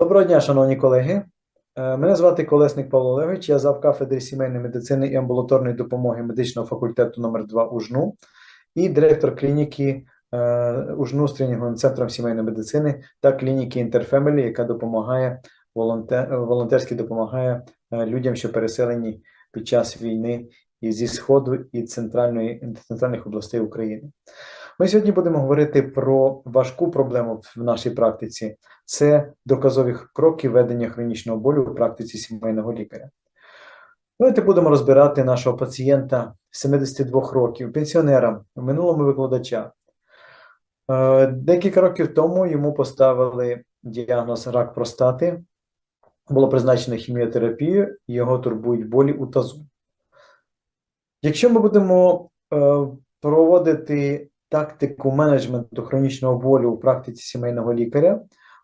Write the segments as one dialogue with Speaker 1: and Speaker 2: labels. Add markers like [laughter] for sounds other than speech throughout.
Speaker 1: Доброго дня, шановні колеги. Е, Мене звати Колесник Павло Олегович, я завкафедри сімейної медицини і амбулаторної допомоги медичного факультету номер 2 УЖНУ і директор клініки е, УЖНУ з тренінговим центром сімейної медицини та клініки Інтерфемілі, яка допомагає волонтер, волонтерськи допомагає е, людям, що переселені під час війни і зі Сходу і центральної, центральних областей України. Ми сьогодні будемо говорити про важку проблему в нашій практиці це доказові кроки ведення хронічного болю у практиці сімейного лікаря. Давайте будемо розбирати нашого пацієнта 72 років, пенсіонера, в минулому викладача. Е, Декілька років тому йому поставили діагноз рак простати, було призначено хіміотерапію, його турбують болі у тазу. Якщо ми будемо е, проводити тактику менеджменту хронічного болю у практиці сімейного лікаря,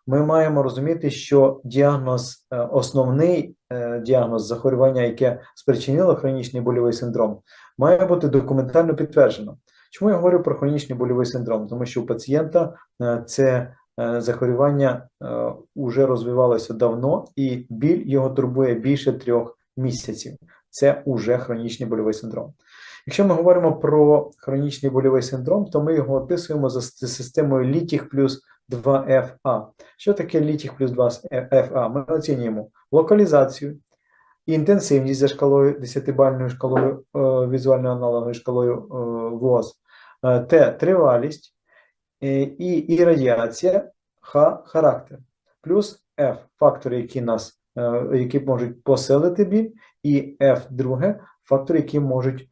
Speaker 1: ми маємо розуміти, що діагноз, е, основний е, діагноз захворювання, яке спричинило хронічний больовий синдром, має бути документально підтверджено. Чому я говорю про хронічний больовий синдром? Тому що у пацієнта е, це захворювання вже розвивалося давно, і біль його турбує більше трьох місяців. Це уже хронічний больовий синдром. Якщо ми говоримо про хронічний больовий синдром, то ми його описуємо за системою літіх плюс 2FA. Що таке літіх плюс 2FA? Ми оцінюємо локалізацію, інтенсивність за шкалою 10-бальною шкалою е, візуально аналоговою шкалою е, ВОЗ, е, Т тривалість е, і, і радіація, Х характер, плюс F фактори, які нас е, які можуть посилити біль, і F друге фактори, які можуть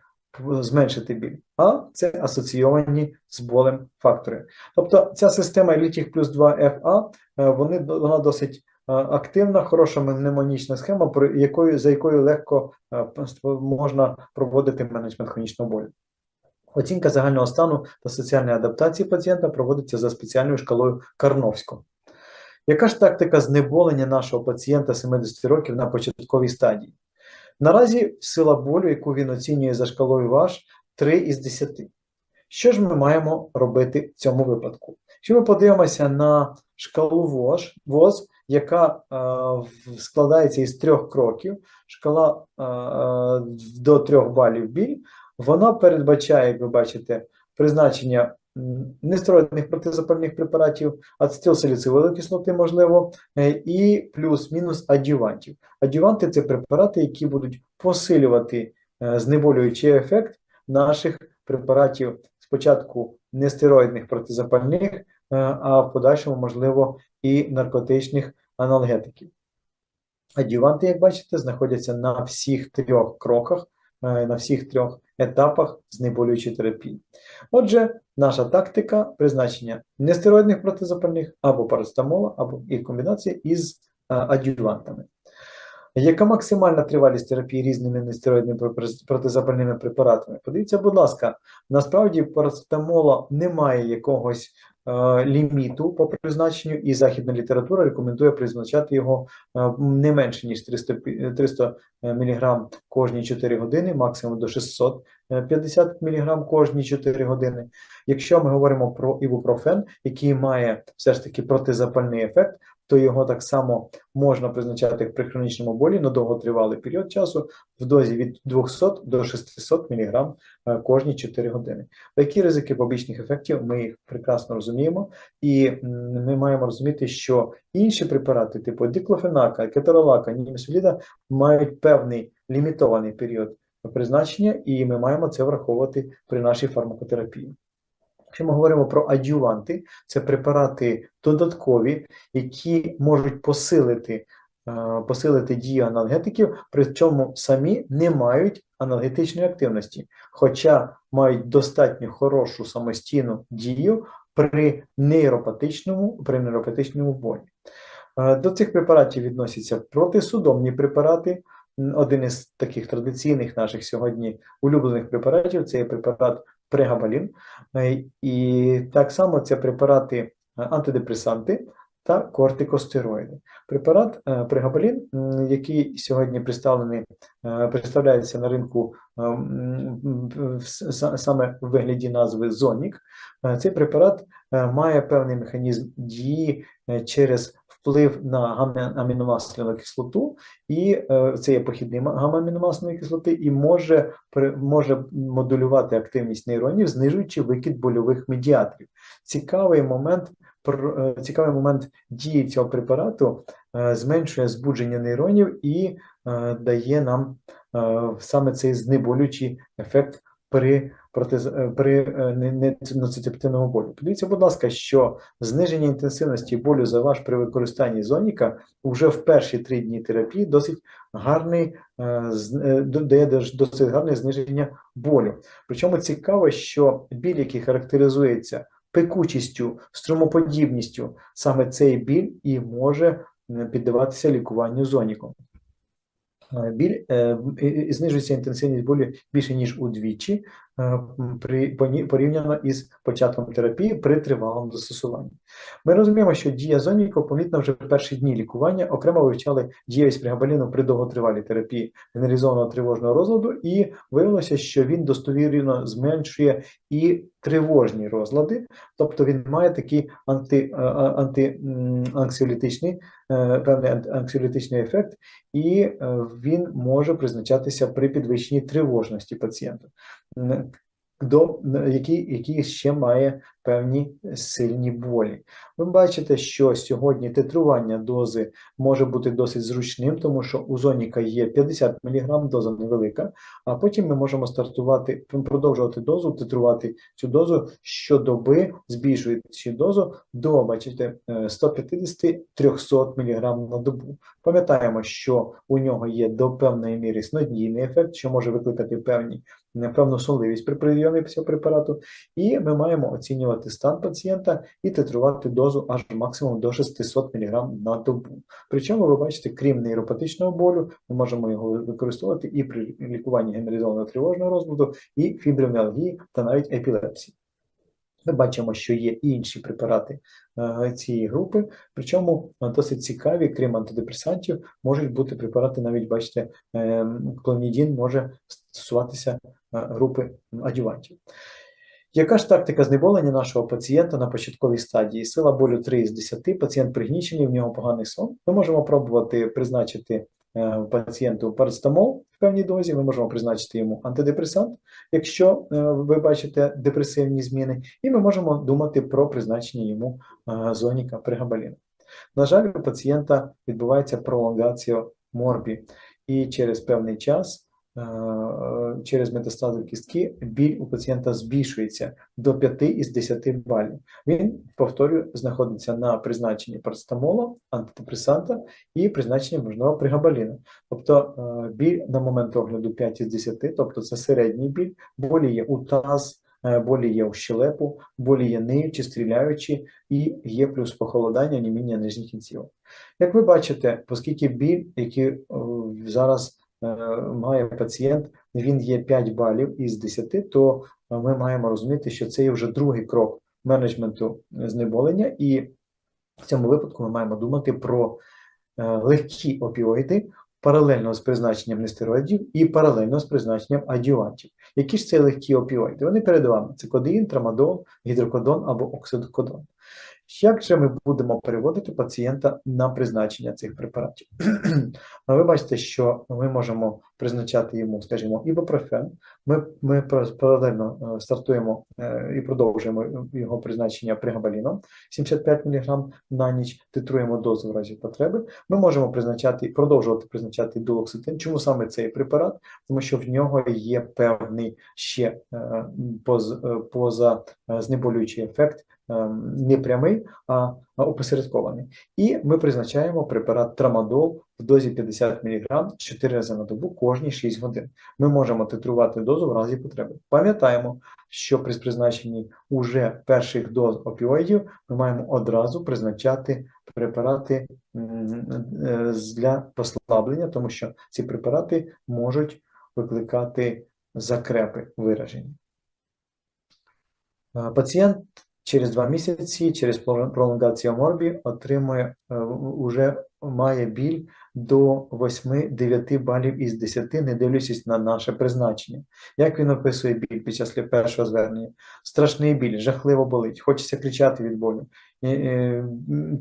Speaker 1: зменшити біль. А це асоційовані з болем фактори. Тобто ця система літіх плюс 2 FA, е, вони, вона досить е, активна, хороша мнемонічна схема, якою, за якою легко е, можна проводити менеджмент хронічного болю. Оцінка загального стану та соціальної адаптації пацієнта проводиться за спеціальною шкалою Карновського. Яка ж тактика знеболення нашого пацієнта 70 років на початковій стадії? Наразі сила болю, яку він оцінює за шкалою ВАШ, 3 із 10. Що ж ми маємо робити в цьому випадку? Якщо ми подивимося на шкалу ВОЖ, ВОЗ, яка е, складається із трьох кроків, шкала е, до 3 балів біль, вона передбачає, як ви бачите, призначення нестероїдних протизапальних препаратів, ацетилсаліцилової кислоти, можливо, е, і плюс-мінус адювантів. Адюванти це препарати, які будуть посилювати е, знеболюючий ефект наших препаратів спочатку нестероїдних протизапальних, е, а в подальшому, можливо, і наркотичних аналгетиків. Адюванти, як бачите, знаходяться на всіх трьох кроках, на всіх трьох етапах знеболюючої терапії. Отже, наша тактика призначення нестероїдних протизапальних або парацетамола, або їх комбінація із е, адювантами. Яка максимальна тривалість терапії різними нестероїдними протизапальними препаратами? Подивіться, будь ласка, насправді парацетамола немає якогось ліміту по призначенню, і західна література рекомендує призначати його е, не менше ніж 300, пі- 300 мг кожні 4 години, максимум до 650 мг кожні 4 години. Якщо ми говоримо про ібупрофен, який має все ж таки протизапальний ефект, то його так само можна призначати при хронічному болі на довготривалий період часу в дозі від 200 до 600 мг е, кожні 4 години. Які ризики побічних ефектів ми їх прекрасно розуміємо, і ми маємо розуміти, що інші препарати, типу диклофенака, кеторолака, німесоліда, мають певний лімітований період призначення, і ми маємо це враховувати при нашій фармакотерапії. Якщо ми говоримо про адюванти, це препарати додаткові, які можуть посилити, е, посилити дію аналгетиків, причому самі не мають аналгетичної активності, хоча мають достатньо хорошу самостійну дію при нейропатичному, при нейропатичному болі. Е, До цих препаратів відносяться протисудомні препарати. Один із таких традиційних наших сьогодні улюблених препаратів це є препарат прегабалін. Е, І так само це препарати е, антидепресанти та кортикостероїди. Препарат е, прегабалін, який сьогодні представлений, представляється на ринку саме в вигляді назви Зонік. Цей препарат має певний механізм дії через вплив на гамма-аміномасляну кислоту, і е, це є похідний ма- кислоти, і може, може модулювати активність нейронів, знижуючи викид больових медіаторів. Цікавий момент, е, цікавий момент дії цього препарату е, зменшує збудження нейронів і дає нам саме цей знеболюючий ефект при, протез, е, при е, не- не- ноцитептинному болю. Подивіться, будь ласка, що зниження інтенсивності болю за ваш при використанні зоніка вже в перші три дні терапії досить гарний, е, дає досить гарне зниження болю. Причому цікаво, що біль, який характеризується пекучістю, струмоподібністю, саме цей біль і може піддаватися лікуванню зоніком. Біль е, знижується інтенсивність болю більше ніж удвічі при порівняно із початком терапії при тривалому застосуванні. Ми розуміємо, що дія зоніку помітна вже в перші дні лікування. Окремо вивчали дієвість пригабаліну при довготривалій терапії генералізованого тривожного розладу, і виявилося, що він достовірно зменшує і тривожні розлади, тобто він має такий анти, а- а- анти, анксіолітичний, е, певний анксіолітичний ефект, і е, він може призначатися при підвищенні тривожності пацієнта, до, який, який ще має певні сильні болі. Ви бачите, що сьогодні титрування дози може бути досить зручним, тому що у зоніка є 50 мг, доза невелика, а потім ми можемо стартувати, продовжувати дозу, титрувати цю дозу щодоби, збільшуючи дозу до, бачите, е, 150-300 мг на добу. Пам'ятаємо, що у нього є до певної міри снодійний ефект, що може викликати певні, певну сонливість при прийомі цього препарату, і ми маємо оцінювати стан пацієнта і титрувати дозу аж максимум до 600 мг на добу. Причому ви бачите, крім нейропатичного болю, ми можемо його використовувати і при лікуванні генералізованого тривожного розладу, і фіброміалгії та навіть епілепсії. Ми бачимо, що є інші препарати е, цієї групи, причому е, досить цікаві, крім антидепресантів, можуть бути препарати, навіть бачите, е, клонідін може стосуватися групи адювантів. Яка ж тактика знеболення нашого пацієнта на початковій стадії? Сила болю 3 із 10, пацієнт пригнічений, в нього поганий сон. Ми можемо пробувати призначити е, пацієнту парацетамол в певній дозі, ми можемо призначити йому антидепресант, якщо е, ви бачите депресивні зміни, і ми можемо думати про призначення йому е, зоніка пригабаліну. На жаль, у пацієнта відбувається пролонгація морбі, і через певний час через метастази кістки біль у пацієнта збільшується до 5 із 10 балів. Він, повторюю, знаходиться на призначенні парацетамола, антидепресанта і призначенні можливо пригабаліну. Тобто е, біль на момент огляду 5 із 10, тобто це середній біль, болі є у таз, е, болі є у щелепу, болі є ниючі, стріляючі, і є плюс похолодання, німіння нижніх кінцівок. Як ви бачите, оскільки біль, який е, зараз е, має пацієнт, він є 5 балів із 10, то е, ми маємо розуміти, що це є вже другий крок менеджменту знеболення, і в цьому випадку ми маємо думати про е, легкі опіоїди паралельно з призначенням нестероїдів і паралельно з призначенням адювантів. Які ж це легкі опіоїди? Вони перед вами: це кодеїн, трамадол, гідрокодон або оксидокодон. Як же ми будемо переводити пацієнта на призначення цих препаратів? [clears throat] Ви бачите, що ми можемо призначати йому, скажімо, ібупрофен. Ми, ми паралельно е, стартуємо е, і продовжуємо його призначення пригабаліном 75 мг на ніч, титруємо дозу в разі потреби. Ми можемо призначати, продовжувати призначати дулокситин. Чому саме цей препарат? Тому що в нього є певний ще е, поз, поза знеболюючий ефект, не прямий, а опосередкований. І ми призначаємо препарат трамадол в дозі 50 мг 4 рази на добу кожні 6 годин. Ми можемо титрувати дозу в разі потреби. Пам'ятаємо, що при призначенні уже перших доз опіоїдів ми маємо одразу призначати препарати е, для послаблення, тому що ці препарати можуть викликати закрепи виражені. Е, Пацієнт через два місяці, через пролонгацію морбі, отримує е, уже має біль до 8-9 балів із 10, не дивлячись на наше призначення. Як він описує біль під час першого звернення? Страшний біль, жахливо болить, хочеться кричати від болю. Е,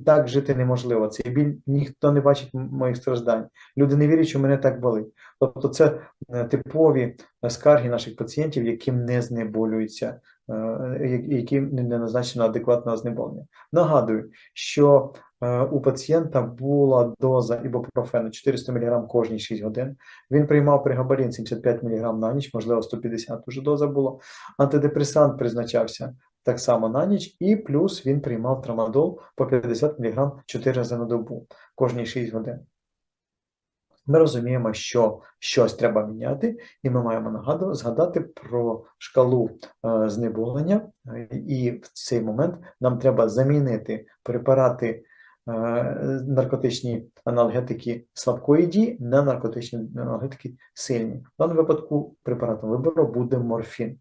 Speaker 1: Так жити неможливо. Цей біль ніхто не бачить моїх страждань. Люди не вірять, що мене так болить. Тобто, це е, типові е, скарги наших пацієнтів, яким не знеболюється, е, я- яким не назначено адекватного знеболення. Нагадую, що е, у пацієнта була доза ібупрофену 400 мг кожні 6 годин. Він приймав пригабарін 75 мг на ніч, можливо, 150 уже доза була. Антидепресант призначався так само на ніч, і плюс він приймав трамадол по 50 мг 4 рази на добу, кожні 6 годин. Ми розуміємо, що щось треба міняти, і ми маємо нагадувати, згадати про шкалу е, знеболення, і в цей момент нам треба замінити препарати е, наркотичні аналгетики слабкої дії на наркотичні аналгетики сильні. В даному випадку препаратом вибору буде морфін.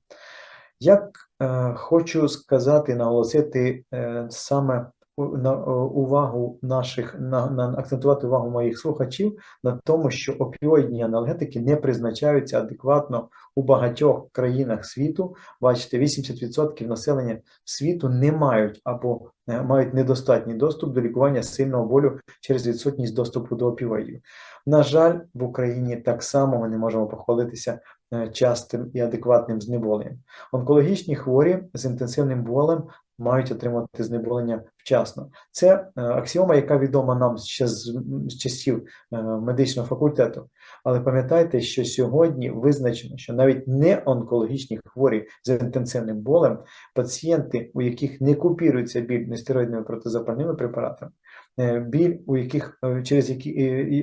Speaker 1: Як е, хочу сказати, наголосити е, саме на е, увагу наших на, на акцентувати увагу моїх слухачів на тому, що опіоїдні аналгетики не призначаються адекватно у багатьох країнах світу. Бачите, 80% населення світу не мають або е, мають недостатній доступ до лікування сильного болю через відсутність доступу до опіоїдів. На жаль, в Україні так само ми не можемо похвалитися е, частим і адекватним знеболенням. Онкологічні хворі з інтенсивним болем мають отримати знеболення вчасно. Це е, аксіома, яка відома нам ще з, з часів е, медичного факультету. Але пам'ятайте, що сьогодні визначено, що навіть не онкологічні хворі з інтенсивним болем, пацієнти, у яких не купірується біль нестероїдними протизапальними препаратами, е, біль, у яких через які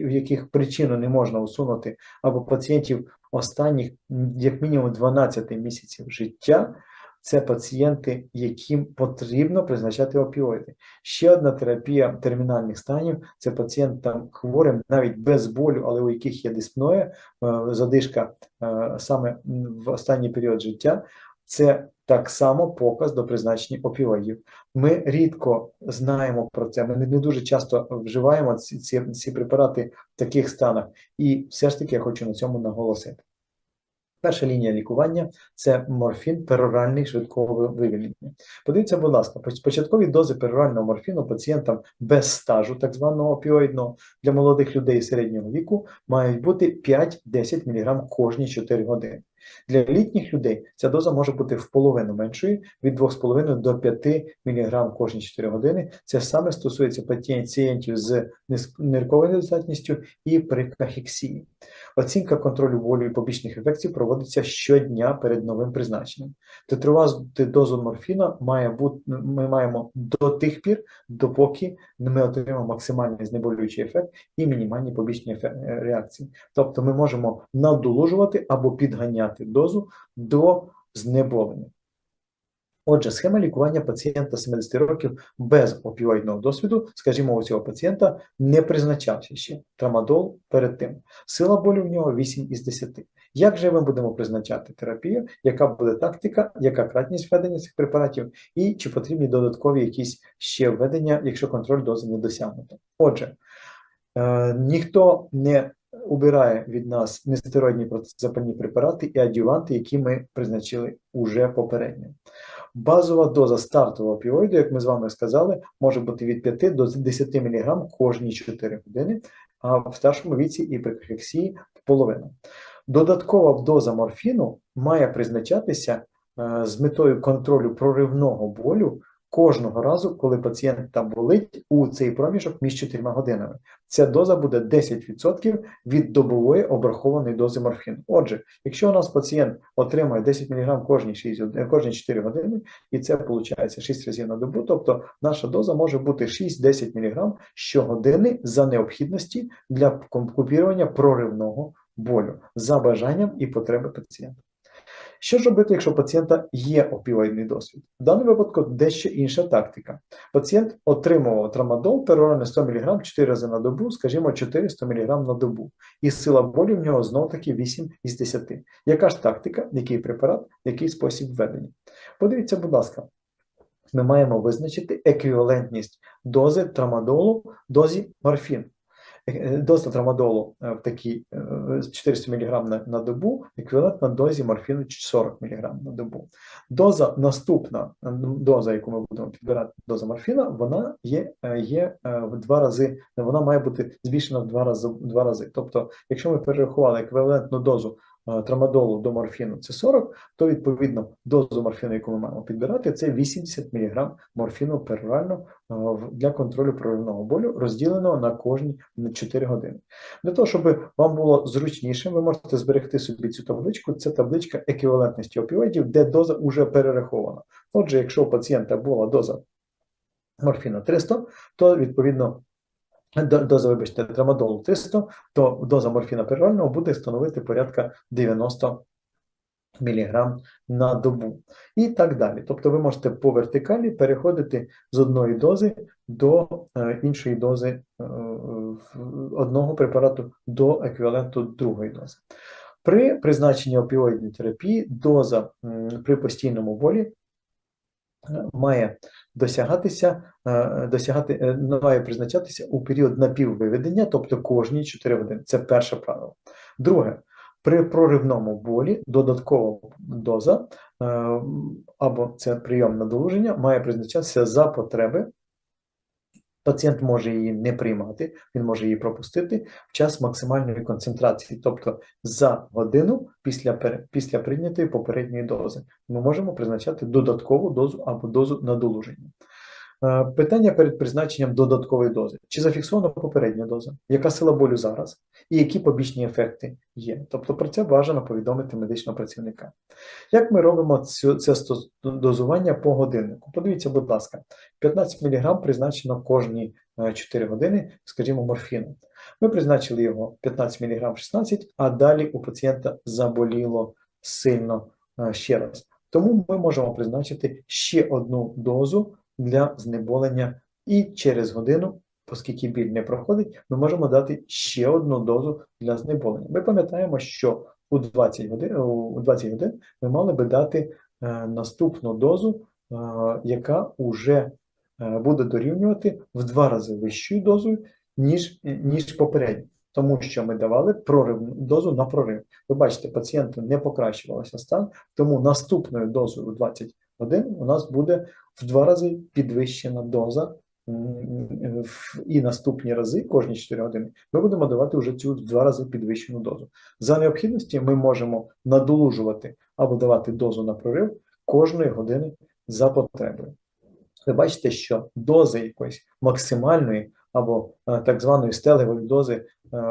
Speaker 1: в яких причину не можна усунути, або пацієнтів останніх як мінімум 12 місяців життя. Це пацієнти, яким потрібно призначати опіоїди. Ще одна терапія термінальних станів це пацієнтам хворим навіть без болю, але у яких є диспноя, е, задишка е, саме в останній період життя. Це так само показ до призначення опіоїдів. Ми рідко знаємо про це. Ми не дуже часто вживаємо ці, ці, ці препарати в таких станах. І все ж таки я хочу на цьому наголосити. Перша лінія лікування це морфін пероральний швидкого вивільнення. Подивіться, будь ласка, початкові дози перорального морфіну пацієнтам без стажу, так званого опіоїдного, для молодих людей середнього віку мають бути 5-10 мг кожні 4 години. Для літніх людей ця доза може бути в половину меншою від 2,5 до 5 мг кожні 4 години. Це саме стосується пацієнтів з нирковою недостатністю і при кахексії. Оцінка контролю болю і побічних ефектів проводиться щодня перед новим призначенням. Титрувати дозу морфіна має бути, ми маємо до тих пір, допоки ми отримаємо максимальний знеболюючий ефект і мінімальні побічні реакції. Тобто ми можемо надолужувати або підганяти дозу до знеболення. Отже, схема лікування пацієнта 70 років без опіоїдного досвіду, скажімо, у цього пацієнта не призначався ще трамадол перед тим. Сила болю в нього 8 із 10. Як же ми будемо призначати терапію? Яка буде тактика, яка кратність введення цих препаратів, і чи потрібні додаткові якісь ще введення, якщо контроль дози не досягнуто? Отже, е, ніхто не убирає від нас нестероїдні протизапальні препарати і адюванти, які ми призначили уже попередньо. Базова доза стартового опіоїду, як ми з вами сказали, може бути від 5 до 10 мг кожні 4 години, а в старшому віці і при кахексії в половину. Додаткова доза морфіну має призначатися е, з метою контролю проривного болю кожного разу, коли пацієнт там болить у цей проміжок між 4 годинами. Ця доза буде 10% від добової обрахованої дози морфіну. Отже, якщо у нас пацієнт отримує 10 мг кожні 6, кожні 4 години, і це виходить 6 разів на добу, тобто наша доза може бути 6-10 мг щогодини за необхідності для купірування проривного болю за бажанням і потреби пацієнта. Що ж робити, якщо у пацієнта є опіоїдний досвід? В даному випадку дещо інша тактика. Пацієнт отримував трамадол перорально 100 мг 4 рази на добу, скажімо, 400 мг на добу. І сила болю в нього знов таки 8 із 10. Яка ж тактика, який препарат, який спосіб введення? Подивіться, будь ласка, ми маємо визначити еквівалентність дози трамадолу дозі морфіну. Е, доза травмадолу е, в такій е, 400 мг на, на добу еквівалентна дозі морфіну 40 мг на добу. Доза наступна доза, яку ми будемо підбирати, доза морфіна, вона є, е, є в два рази, вона має бути збільшена в два рази. Два рази. Тобто, якщо ми перерахували еквівалентну дозу трамадолу до морфіну це 40, то відповідно дозу морфіну, яку ми маємо підбирати, це 80 мг морфіну перорально е, для контролю проривного болю, розділеного на кожні 4 години. Для того, щоб вам було зручніше, ви можете зберегти собі цю табличку. Це табличка еквівалентності опіоїдів, де доза вже перерахована. Отже, якщо у пацієнта була доза морфіна 300, то відповідно доза, вибачте, трамадолу 300, то доза морфіна перорального буде становити порядка 90 мг на добу. І так далі. Тобто ви можете по вертикалі переходити з одної дози до е, іншої дози е, одного препарату до еквіваленту другої дози. При призначенні опіоїдної терапії доза при постійному болі має досягатися, е, досягати, е, має призначатися у період напіввиведення, тобто кожні 4 години. Це перше правило. Друге, при проривному болі додаткова доза е, або це прийом надолуження має призначатися за потреби. Пацієнт може її не приймати, він може її пропустити в час максимальної концентрації, тобто за годину після, після прийнятої попередньої дози. Ми можемо призначати додаткову дозу або дозу надолуження. Е, Питання перед призначенням додаткової дози. Чи зафіксована попередня доза? Яка сила болю зараз? І які побічні ефекти є? Тобто про це бажано повідомити медичного працівника. Як ми робимо цю, це дозування по годиннику? Подивіться, будь ласка, 15 мг призначено кожні е, 4 години, скажімо, морфіну. Ми призначили його 15 мг 16, а далі у пацієнта заболіло сильно е, ще раз. Тому ми можемо призначити ще одну дозу для знеболення і через годину, оскільки біль не проходить, ми можемо дати ще одну дозу для знеболення. Ми пам'ятаємо, що у 20 годин, у 20 годин ми мали би дати е, наступну дозу, е, яка вже е, буде дорівнювати в два рази вищою дозою, ніж, ніж попередньо. Тому що ми давали прорив, дозу на прорив. Ви бачите, пацієнту не покращувався стан, тому наступною дозою у 20 годин у нас буде в два рази підвищена доза, і наступні рази, кожні 4 години, ми будемо давати вже цю в два рази підвищену дозу. За необхідності ми можемо надолужувати або давати дозу на прорив кожної години за потребою. Ви бачите, що дози якоїсь максимальної або е, так званої стелевої дози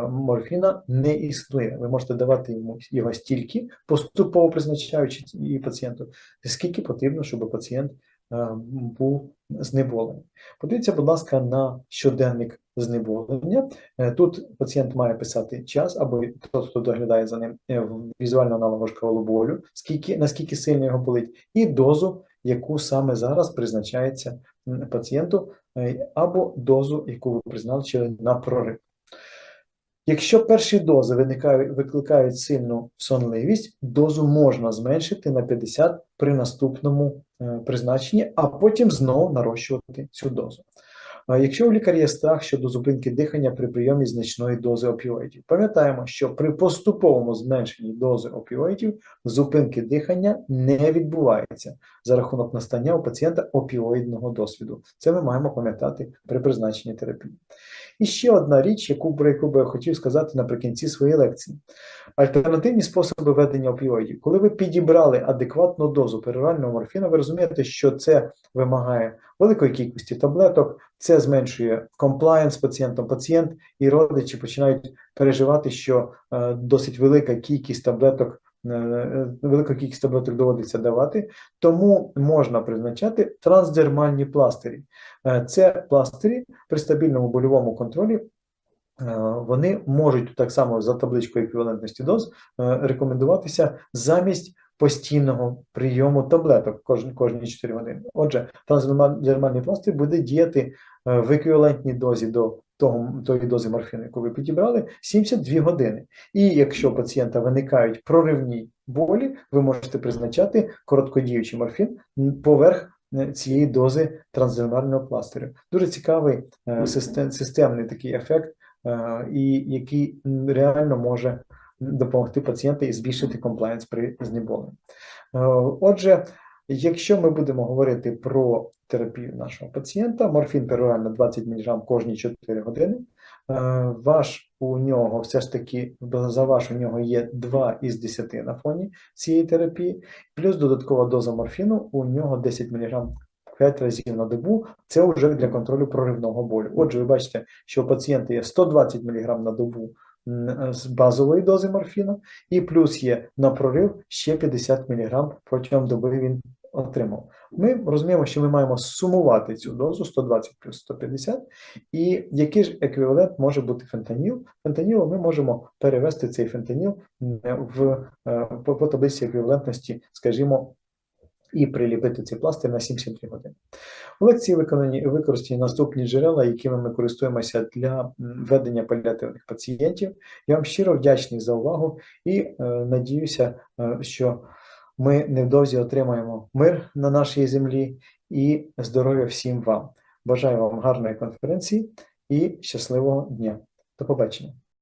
Speaker 1: морфіна не існує. Ви можете давати йому його стільки, поступово призначаючи і пацієнту, скільки потрібно, щоб пацієнт е, був знеболений. Подивіться, будь ласка, на щоденник знеболення. Е, Тут пацієнт має писати час, або той, хто доглядає за ним е, візуально аналогу шкалу болю, скільки, наскільки сильно його болить, і дозу, яку саме зараз призначається пацієнту, е, або дозу, яку ви призначили на прорив. Якщо перші дози виникають, викликають сильну сонливість, дозу можна зменшити на 50 при наступному е, призначенні, а потім знову нарощувати цю дозу. Якщо у лікаря є страх щодо зупинки дихання при прийомі значної дози опіоїдів, пам'ятаємо, що при поступовому зменшенні дози опіоїдів зупинки дихання не відбувається за рахунок настання у пацієнта опіоїдного досвіду. Це ми маємо пам'ятати при призначенні терапії. І ще одна річ, яку про яку би я хотів сказати наприкінці своєї лекції: альтернативні способи ведення опіоїдів. Коли ви підібрали адекватну дозу перорального морфіна, ви розумієте, що це вимагає великої кількості таблеток, це зменшує комплаєнс пацієнтом. Пацієнт і родичі починають переживати, що е, досить велика кількість таблеток. е, е, Велику кількість таблеток доводиться давати, тому можна призначати трансдермальні пластирі. Це пластирі при стабільному больовому контролі. Вони можуть так само за табличкою еквівалентності доз рекомендуватися замість постійного прийому таблеток кожні, кожні 4 години. Отже, трансдермальний пластир буде діяти е, в еквівалентній дозі до того, тої дози морфіну, яку ви підібрали, 72 години. І якщо у пацієнта виникають проривні болі, ви можете призначати короткодіючий морфін поверх е, цієї дози трансдермального пластирю. Дуже цікавий е, систем, системний такий ефект і який реально може допомогти пацієнту і збільшити комплаєнс при знеболенні. Е, Отже, якщо ми будемо говорити про терапію нашого пацієнта, морфін перорально 20 мг кожні 4 години. Е, Ваш у нього все ж таки за ваш у нього є 2 із 10 на фоні цієї терапії, плюс додаткова доза морфіну у нього 10 мг 5 разів на добу. Це вже для контролю проривного болю. Отже, ви бачите, що у пацієнта є 120 мг на добу з базової дози морфіну, і плюс є на прорив ще 50 мг протягом доби він отримав. Ми розуміємо, що ми маємо сумувати цю дозу 120 плюс 150, і який ж еквівалент може бути фентаніл? Фентаніл ми можемо перевести цей фентаніл в е, по, по таблиці еквівалентності, скажімо, і приліпити цей пластир на 7-7 години. У лекції виконані використані наступні джерела, якими ми користуємося для ведення паліативних пацієнтів. Я вам щиро вдячний за увагу і е, надіюся, е, що ми невдовзі отримаємо мир на нашій землі і здоров'я всім вам. Бажаю вам гарної конференції і щасливого дня. До побачення.